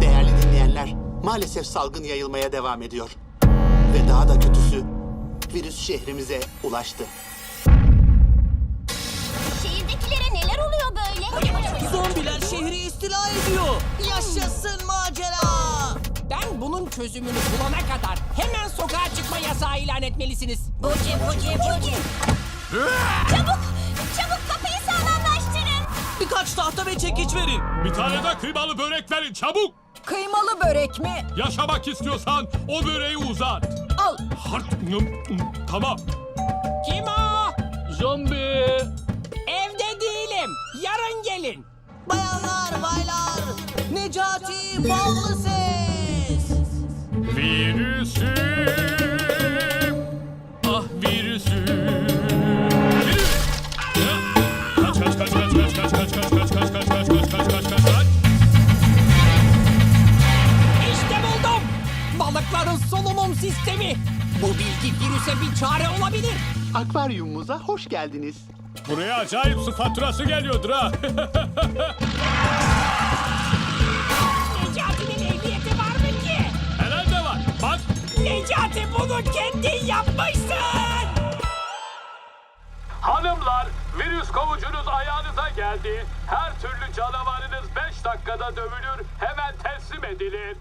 Değerli dinleyenler, maalesef salgın yayılmaya devam ediyor. Ve daha da kötüsü, virüs şehrimize ulaştı. Şehirdekilere neler oluyor böyle? Zombiler şehri istila ediyor. Yaşasın çözümünü bulana kadar hemen sokağa çıkma yasağı ilan etmelisiniz. Buci buci buci. Çabuk, çabuk kapıyı sağlamlaştırın. Birkaç tahta ve çekiç verin. Bir tane de kıymalı börek verin çabuk. Kıymalı börek mi? Yaşamak istiyorsan o böreği uzat. Al. Hart. Tamam. Kim o? Zombi. Evde değilim. Yarın gelin. Bayanlar, baylar. Necati Ballı Balıkların solunum sistemi. Bu bilgi virüse bir çare olabilir. Akvaryumumuza hoş geldiniz. Buraya acayip su faturası geliyordur ha. Necati'nin ehliyeti var mı ki? Herhalde var. Bak. Necati bunu kendin yapmışsın. Hanımlar, virüs kovucunuz ayağınıza geldi. Her türlü canavarınız 5 dakikada dövülür. Hemen teslim edilir.